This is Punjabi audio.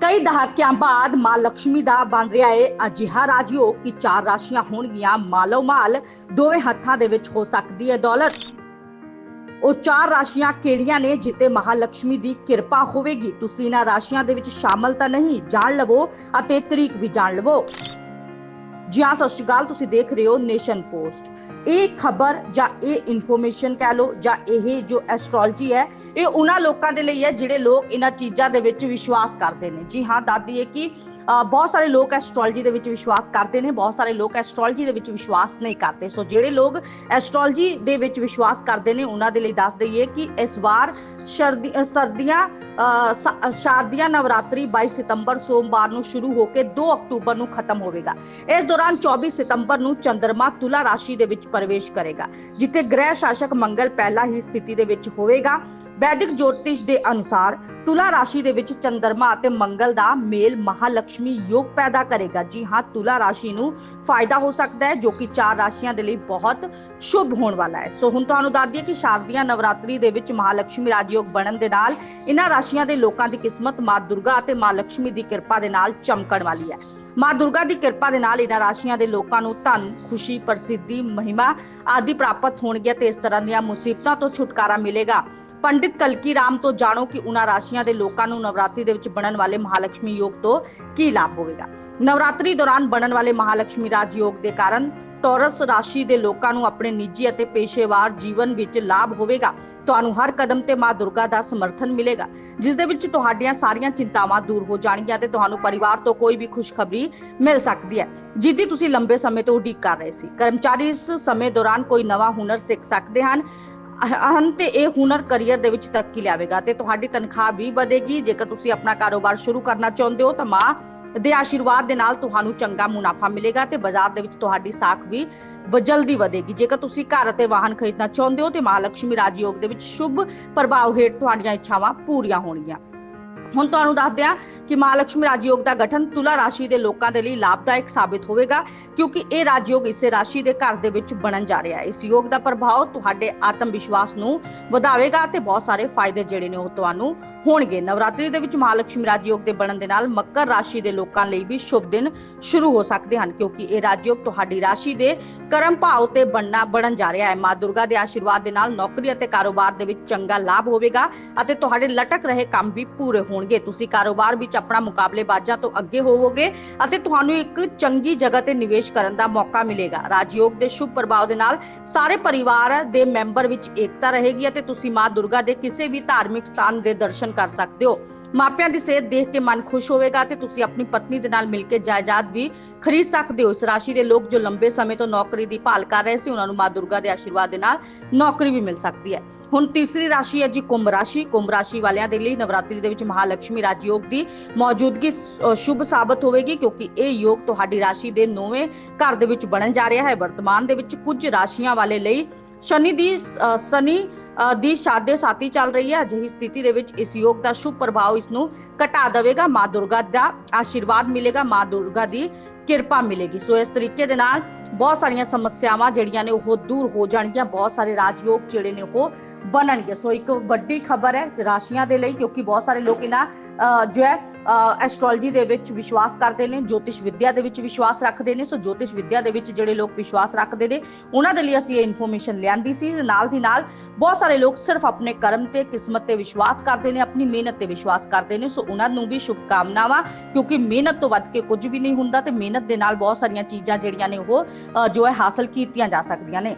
ਕਈ ਦਹਾਕਿਆਂ ਬਾਅਦ ਮਾਂ ਲక్ష్ਮੀ ਦਾ ਬਣ ਰਿਹਾ ਏ ਅਜਿਹਾ ਰਾਜਯੋਗ ਕਿ ਚਾਰ ਰਾਸ਼ੀਆਂ ਹੋਣਗੀਆਂ ਮਾਲੋ ਮਾਲ, ਦੋਵੇਂ ਹੱਥਾਂ ਦੇ ਵਿੱਚ ਹੋ ਸਕਦੀ ਹੈ ਦੌਲਤ। ਉਹ ਚਾਰ ਰਾਸ਼ੀਆਂ ਕਿਹੜੀਆਂ ਨੇ ਜਿੱਤੇ ਮਹਾਲక్ష్ਮੀ ਦੀ ਕਿਰਪਾ ਹੋਵੇਗੀ? ਤੁਸੀਂ ਇਹਨਾਂ ਰਾਸ਼ੀਆਂ ਦੇ ਵਿੱਚ ਸ਼ਾਮਲ ਤਾਂ ਨਹੀਂ, ਜਾਣ ਲਵੋ ਅਤੇ ਤਰੀਕ ਵੀ ਜਾਣ ਲਵੋ। ਜੀ ਹਾਂ, ਸਤਿ ਸ਼੍ਰੀ ਅਕਾਲ, ਤੁਸੀਂ ਦੇਖ ਰਹੇ ਹੋ ਨੇਸ਼ਨ ਪੋਸਟ। ਇਹ ਖਬਰ ਜਾਂ ਇਹ ਇਨਫੋਰਮੇਸ਼ਨ ਕਹਿ ਲਓ ਜਾਂ ਇਹ ਜੋ ਐਸਟ੍ਰੋਲੋਜੀ ਹੈ, ਇਹ ਉਹਨਾਂ ਲੋਕਾਂ ਦੇ ਲਈ ਹੈ ਜਿਹੜੇ ਲੋਕ ਇਹਨਾਂ ਚੀਜ਼ਾਂ ਦੇ ਵਿੱਚ ਵਿਸ਼ਵਾਸ ਕਰਦੇ ਨੇ। ਜੀ ਹਾਂ ਦਾਦੀ ਹੈ ਕਿ ਬਹੁਤ ਸਾਰੇ ਲੋਕ ਐਸਟ੍ਰੋਲੋਜੀ ਦੇ ਵਿੱਚ ਵਿਸ਼ਵਾਸ ਕਰਦੇ ਨੇ, ਬਹੁਤ ਸਾਰੇ ਲੋਕ ਐਸਟ੍ਰੋਲੋਜੀ ਦੇ ਵਿੱਚ ਵਿਸ਼ਵਾਸ ਨਹੀਂ ਕਰਦੇ। ਸੋ ਜਿਹੜੇ ਲੋਕ ਐਸਟ੍ਰੋਲੋਜੀ ਦੇ ਵਿੱਚ ਵਿਸ਼ਵਾਸ ਕਰਦੇ ਨੇ, ਉਹਨਾਂ ਦੇ ਲਈ ਦੱਸ ਦਈਏ ਕਿ ਇਸ ਵਾਰ ਸ਼ਰਦੀ- ਸਰਦੀਆਂ ਸ਼ਾਰਦੀਆ ਨਵਰਾਤਰੀ 22 ਸਤੰਬਰ ਸੋਮਵਾਰ ਨੂੰ ਸ਼ੁਰੂ ਹੋ ਕੇ 2 ਅਕਤੂਬਰ ਨੂੰ ਖਤਮ ਹੋਵੇਗਾ। ਇਸ ਦੌਰਾਨ 24 ਸਤੰਬਰ ਨੂੰ ਚੰ드ਰਮਾ ਤੁਲਾ ਰਾਸ਼ੀ ਦੇ ਵਿੱਚ ਪ੍ਰਵੇਸ਼ ਕਰੇਗਾ, ਜਿੱਥੇ ਗ੍ਰਹਿ ਸ਼ਾਸਕ ਮੰਗਲ ਪਹਿਲਾਂ ਹੀ ਸਥਿਤੀ ਦੇ ਵਿੱਚ ਹੋਵੇਗਾ। ਵੈਦਿਕ ਜੋਤਿਸ਼ ਦੇ ਅਨੁਸਾਰ ਤੁਲਾ ਰਾਸ਼ੀ ਦੇ ਵਿੱਚ ਚੰਦਰਮਾ ਅਤੇ ਮੰਗਲ ਦਾ ਮੇਲ ਮਹਾਲక్ష్ਮੀ ਯੋਗ ਪੈਦਾ ਕਰੇਗਾ। ਜੀ ਹਾਂ, ਤੁਲਾ ਰਾਸ਼ੀ ਨੂੰ ਫਾਇਦਾ ਹੋ ਸਕਦਾ ਹੈ, ਜੋ ਕਿ ਚਾਰ ਰਾਸ਼ੀਆਂ ਦੇ ਲਈ ਬਹੁਤ ਸ਼ੁਭ ਹੋਣ ਵਾਲਾ ਹੈ। ਸੋ ਹੁਣ ਤੁਹਾਨੂੰ ਦੱਸ ਦਈਏ ਕਿ ਸ਼ਾਰਦੀਆ ਨਵਰਾਤਰੀ ਦੇ ਵਿੱਚ ਮਹਾਲక్ష్ਮੀ ਰਾਜਯੋਗ ਬਣਨ ਦੇ ਨਾਲ ਇਹਨਾਂ ਰਾਸ਼ੀਆਂ ਦੇ ਲੋਕਾਂ ਦੀ ਕਿਸਮਤ ਮਾਂ ਦੁਰਗਾ ਅਤੇ ਮਾਂ ਲక్ష్ਮੀ ਦੀ ਕਿਰਪਾ ਦੇ ਨਾਲ ਚਮਕਣ ਵਾਲੀ ਹੈ। ਮਾਂ ਦੁਰਗਾ ਦੀ ਕਿਰਪਾ ਦੇ ਨਾਲ ਇਹਨਾਂ ਰਾਸ਼ੀਆਂ ਦੇ ਲੋਕਾਂ ਨੂੰ ਧਨ, ਖੁਸ਼ੀ, ਪ੍ਰਸਿੱਧੀ, ਮਹਿਮਾ ਆਦਿ ਪ੍ਰਾਪਤ ਹੋਣਗੀਆਂ ਤੇ ਇਸ ਤਰ੍ਹਾਂ ਦੀਆਂ ਮੁਸੀਬਤਾਂ ਤੋਂ ਛੁਟਕਾਰਾ ਮਿਲੇਗਾ। ਪੰਡਿਤ ਕਲਕੀ ਰਾਮ ਤੋਂ ਜਾਣੋ ਕਿ ਉਹਨਾਂ ਰਾਸ਼ੀਆਂ ਦੇ ਲੋਕਾਂ ਨੂੰ ਨਵਰਾਤਰੀ ਦੇ ਵਿੱਚ ਬਣਨ ਵਾਲੇ ਮਹਾਲక్ష్ਮੀ ਯੋਗ ਤੋਂ ਕੀ ਲਾਭ ਹੋਵੇਗਾ। ਨਵਰਾਤਰੀ ਦੌਰਾਨ ਬਣਨ ਵਾਲੇ ਮਹਾਲక్ష్ਮੀ ਰਾਜ ਯੋਗ ਦੇ ਕਾਰਨ ਟੌਰਸ ਰਾਸ਼ੀ ਦੇ ਲੋਕਾਂ ਨੂੰ ਆਪਣੇ ਨਿੱਜੀ ਅਤੇ ਪੇਸ਼ੇਵਾਰ ਜੀਵਨ ਵਿੱਚ ਲਾਭ ਹੋਵੇਗਾ। ਤੁਹਾਨੂੰ ਹਰ ਕਦਮ ਤੇ ਮਾਂ ਦੁਰਗਾ ਦਾ ਸਮਰਥਨ ਮਿਲੇਗਾ, ਜਿਸ ਦੇ ਵਿੱਚ ਤੁਹਾਡੀਆਂ ਸਾਰੀਆਂ ਚਿੰਤਾਵਾਂ ਦੂਰ ਹੋ ਜਾਣਗੀਆਂ ਤੇ ਤੁਹਾਨੂੰ ਪਰਿਵਾਰ ਤੋਂ ਕੋਈ ਵੀ ਖੁਸ਼ਖਬਰੀ ਮਿਲ ਸਕਦੀ ਹੈ, ਜਿੱਦੀ ਤੁਸੀਂ ਲੰਬੇ ਸਮੇਂ ਤੋਂ ਉਡੀਕ ਕਰ ਰਹੇ ਸੀ। ਕਰਮਚਾਰੀ ਇਸ ਸਮੇਂ ਦੌਰਾਨ ਕੋਈ ਨਵਾਂ ਹੁਨਰ ਸਿੱਖ ਸਕਦੇ ਹਨ ਹਨ ਤੇ ਇਹ ਹੁਨਰ ਕੈਰੀਅਰ ਦੇ ਵਿੱਚ ਤਰੱਕੀ ਲਿਆਵੇਗਾ ਤੇ ਤੁਹਾਡੀ ਤਨਖਾਹ ਵੀ ਵਧੇਗੀ, ਜੇਕਰ ਤੁਸੀਂ ਆਪਣਾ ਕਾਰੋਬਾਰ ਸ਼ੁਰੂ ਕਰਨਾ ਚਾਹੁੰਦੇ ਹੋ ਤਾਂ ਮਾਂ ਦੇ ਆਸ਼ੀਰਵਾਦ ਦੇ ਨਾਲ ਤੁਹਾਨੂੰ ਚੰਗਾ ਮੁਨਾਫਾ ਮਿਲੇਗਾ ਤੇ ਬਾਜ਼ਾਰ ਦੇ ਵਿੱਚ ਤੁਹਾਡੀ ਸਾਖ ਵੀ ਜਲਦੀ ਵਧੇਗੀ। ਜੇਕਰ ਤੁਸੀਂ ਘਰ ਅਤੇ ਵਾਹਨ ਖਰੀਦਣਾ ਚਾਹੁੰਦੇ ਹੋ ਤੇ ਮਹਾਲక్ష్ਮੀ ਰਾਜਯੋਗ ਦੇ ਵਿੱਚ ਸ਼ੁਭ ਪ੍ਰਭਾਵ ਹੇਠ ਤੁਹਾਡੀਆਂ ਇੱਛਾਵਾਂ ਪੂਰੀਆਂ ਹੋਣਗੀਆਂ। ਹੁਣ ਤੁਹਾਨੂੰ ਦੱਸਦੇ ਆ ਕਿ ਮਹਾਲక్ష్ਮੀ ਰਾਜਯੋਗ ਦਾ ਗਠਨ ਤੁਲਾ ਰਾਸ਼ੀ ਦੇ ਲੋਕਾਂ ਦੇ ਲਈ ਲਾਭਦਾਇਕ ਸਾਬਿਤ ਹੋਵੇਗਾ, ਕਿਉਂਕਿ ਇਹ ਰਾਜਯੋਗ ਇਸੇ ਰਾਸ਼ੀ ਦੇ ਘਰ ਦੇ ਵਿੱਚ ਬਣਨ ਜਾ ਰਿਹਾ ਹੈ। ਇਸ ਯੋਗ ਦਾ ਪ੍ਰਭਾਵ ਤੁਹਾਡੇ ਆਤਮ ਵਿਸ਼ਵਾਸ ਨੂੰ ਵਧਾਵੇਗਾ ਤੇ ਬਹੁਤ ਸਾਰੇ ਫਾਇਦੇ ਜਿਹੜੇ ਨੇ ਉਹ ਤੁਹਾਨੂੰ ਹੋਣਗੇ। ਨਵਰਾਤਰੀ ਦੇ ਵਿੱਚ ਮਹਾਲక్ష్ਮੀ ਰਾਜਯੋਗ ਦੇ ਬਣਨ ਦੇ ਨਾਲ ਮੱਕਰ ਰਾਸ਼ੀ ਦੇ ਲੋਕਾਂ ਲਈ ਵੀ ਸ਼ੁਭ ਦਿਨ ਸ਼ੁਰੂ ਹੋ ਸਕਦੇ ਹਨ, ਕਿਉਂਕਿ ਇਹ ਰਾਜਯੋਗ ਤੁਹਾਡੀ ਰਾਸ਼ੀ ਦੇ ਕਰਮ ਭਾਵ ਤੇ ਬਣਨਾ ਬਣਨ ਜਾ ਰਿਹਾ ਹੈ। ਮਾਂ ਦੁਰਗਾ ਦੇ ਆਸ਼ੀਰਵਾਦ ਦੇ ਨਾਲ ਨੌਕਰੀ ਅਤੇ ਕਾਰੋਬਾਰ ਦੇ ਵਿੱਚ ਚੰਗਾ ਲਾਭ ਹੋਵੇਗਾ ਅਤੇ ਤੁਹਾਡੇ ਲਟਕ ਰਹੇ ਕੰਮ ਵੀ ਪੂਰੇ ਹੋਣਗੇ। ਤੁਸੀਂ ਕਾਰੋਬਾਰ ਵਿੱਚ ਆਪਣਾ ਮੁਕਾਬਲੇਬਾਜ਼ਾਂ ਤੋਂ ਅੱਗੇ ਹੋਵੋਗੇ ਅਤੇ ਤੁਹਾਨੂੰ ਇੱਕ ਚੰਗੀ ਜਗ੍ਹਾ ਤੇ ਨਿਵੇਸ਼ ਕਰਨ ਦਾ ਮੌਕਾ ਮਿਲੇਗਾ। ਰਾਜਯੋਗ ਦੇ ਸ਼ੁਭ ਪ੍ਰਭਾਵ ਦੇ ਨਾਲ ਸਾਰੇ ਪਰਿਵਾਰ ਦੇ ਮੈਂਬਰ ਵਿੱਚ ਏਕਤਾ ਰਹੇਗੀ ਅਤੇ ਤੁਸੀਂ ਮਾਂ ਦੁਰਗਾ ਦੇ ਕਿਸੇ ਵੀ ਧਾਰਮਿਕ ਸਥਾਨ ਦੇ ਦਰਸ਼ਨ ਕਰ ਸਕਦੇ ਹੋ। ਮਾਪਿਆਂ ਦੀ ਸਿਹਤ ਦੇਖ ਕੇ ਮਨ ਖੁਸ਼ ਹੋਵੇਗਾ ਤੇ ਤੁਸੀਂ ਆਪਣੀ ਪਤਨੀ ਦੇ ਨਾਲ ਮਿਲ ਕੇ ਜਾਇਦਾਦ ਵੀ ਖਰੀਦ ਸਕਦੇ ਹੋ। ਇਸ ਰਾਸ਼ੀ ਦੇ ਲੋਕ ਜੋ ਲੰਬੇ ਸਮੇਂ ਤੋਂ ਨੌਕਰੀ ਦੀ ਭਾਲ ਕਰ ਰਹੇ ਸੀ, ਉਹਨਾਂ ਨੂੰ ਮਾਂ ਦੁਰਗਾ ਦੇ ਆਸ਼ੀਰਵਾਦ ਦੇ ਨਾਲ ਨੌਕਰੀ ਵੀ ਮਿਲ ਸਕਦੀ ਹੈ। ਹੁਣ ਤੀਸਰੀ ਰਾਸ਼ੀ ਹੈ ਜੀ ਕੁੰਭ ਰਾਸ਼ੀ। ਕੁੰਭ ਰਾਸ਼ੀ ਵਾਲਿਆਂ ਦੇ ਲਈ ਨਵਰਾਤਰੀ ਦੇ ਵਿੱਚ ਮਹਾਲక్ష్ਮੀ ਰਾਜਯੋਗ ਦੀ ਮੌਜੂਦਗੀ ਸ਼ੁਭ ਸਾਬਤ ਹੋਵੇਗੀ ਕਿਉਂਕਿ ਇਹ ਯੋਗ ਤੁਹਾਡੀ ਰਾਸ਼ੀ ਦੇ ਨੌਵੇਂ ਘਰ ਦੇ ਵਿੱਚ ਬਣਨ ਜਾ ਰਿਹਾ ਹੈ। ਵਰਤਮਾਨ ਦੇ ਵਿੱਚ ਕੁਝ ਰਾਸ਼ੀਆਂ ਵਾਲੇ ਲਈ ਸ਼ਨੀ ਦੀ ਸ਼ਨੀ ਦੀ ਸ਼ਾਦੇ ਸਾਥੀ ਚੱਲ ਰਹੀ ਹੈ। ਅਜਿਹੀ ਸਥਿਤੀ ਦੇ ਵਿੱਚ ਇਸ ਯੋਗ ਦਾ ਸ਼ੁਭ ਪ੍ਰਭਾਵ ਇਸ ਨੂੰ ਘਟਾ ਦੇਵੇਗਾ। ਮਾਂ ਦੁਰਗਾ ਦਾ ਆਸ਼ੀਰਵਾਦ ਮਿਲੇਗਾ। ਮਾਂ ਦੁਰਗਾ ਦੀ ਕਿਰਪਾ ਮਿਲੇਗੀ। ਸੋ ਇਸ ਤਰੀਕੇ ਦੇ ਨਾਲ ਬਹੁਤ ਸਾਰੀਆਂ ਸਮੱਸਿਆਵਾਂ ਜਿਹੜੀਆਂ ਨੇ ਉਹ ਦੂਰ ਹੋ ਜਾਣਗੀਆਂ। ਬਹੁਤ ਸਾਰੇ ਰਾਜਯੋਗ ਜਿਹੜੇ ਨੇ ਉਹ ਬਣਨਗੇ। ਸੋ ਇੱਕ ਵੱਡੀ ਖਬਰ ਹੈ ਰਾਸ਼ੀਆਂ ਦੇ ਲਈ ਕਿਉਂਕਿ ਬਹੁਤ ਸਾਰੇ ਲੋਕ ਇਹਨਾਂ ਅ, ਜੋ ਹੈ ਐਸਟ੍ਰੋਲੋਜੀ ਦੇ ਵਿੱਚ ਵਿਸ਼ਵਾਸ ਕਰਦੇ ਨੇ ਜੋਤਿਸ਼ ਵਿਦਿਆ ਦੇ ਵਿੱਚ ਵਿਸ਼ਵਾਸ ਰੱਖਦੇ ਨੇ। ਸੋ ਜੋਤਿਸ਼ ਵਿਦਿਆ ਦੇ ਵਿੱਚ ਜਿਹੜੇ ਲੋਕ ਵਿਸ਼ਵਾਸ ਰੱਖਦੇ ਨੇ ਉਹਨਾਂ ਦੇ ਲਈ ਅਸੀਂ ਇਹ ਇਨਫੋਰਮੇਸ਼ਨ ਲਿਆਂਦੀ ਸੀ। ਨਾਲ ਦੀ ਨਾਲ ਬਹੁਤ ਸਾਰੇ ਲੋਕ ਸਿਰਫ ਆਪਣੇ ਕਰਮ ਤੇ ਕਿਸਮਤ ਤੇ ਵਿਸ਼ਵਾਸ ਕਰਦੇ ਨੇ ਆਪਣੀ ਮਿਹਨਤ ਤੇ ਵਿਸ਼ਵਾਸ ਕਰਦੇ ਨੇ। ਸੋ ਉਹਨਾਂ ਨੂੰ ਵੀ ਸ਼ੁਭ ਕਾਮਨਾਵਾਂ ਕਿਉਂਕਿ ਮਿਹਨਤ ਤੋਂ ਵੱਧ ਕੇ ਕੁਝ ਵੀ ਨਹੀਂ ਹੁੰਦਾ ਤੇ ਮਿਹਨਤ ਦੇ ਨਾਲ ਬਹੁਤ ਸਾਰੀਆਂ ਚੀਜ਼ਾਂ ਜਿਹੜੀਆਂ ਨੇ ਉਹ ਜੋ ਹੈ ਹਾਸਲ ਕੀਤੀਆਂ ਜਾ ਸਕਦੀਆਂ ਨੇ।